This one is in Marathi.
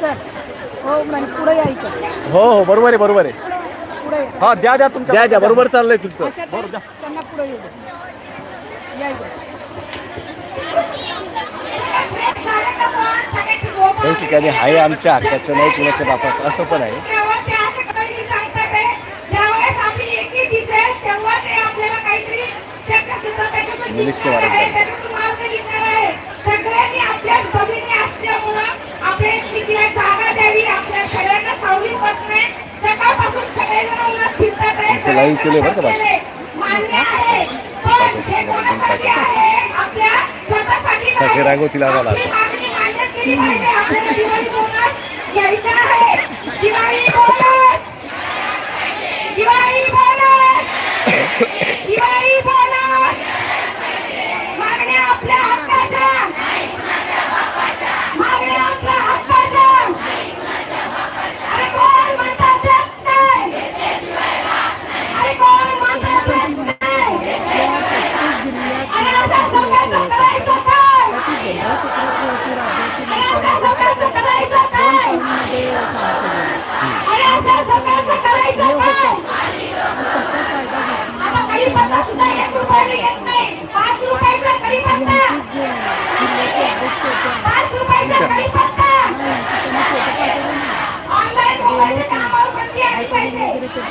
सर. हो म्हणजे पुढे यायचं हो हो बरोबर आहे बरोबर आहे. पुढे हा द्या द्या तुमच्या द्या द्या बरोबर चाललंय तुमचं. अशा बरोबर द्या. त्यांना पुढे येऊ दे. यायचं काही ठिकाणी आहे आमच्या हक्काचं नाही कुणाच्या बापाचं असं पण आहे. मुलीचे सगळ्यांनी असं लाईव्ह केले बरं का भाषा सगळे रागो तिला आम्हाला दिवाळी রেখেছি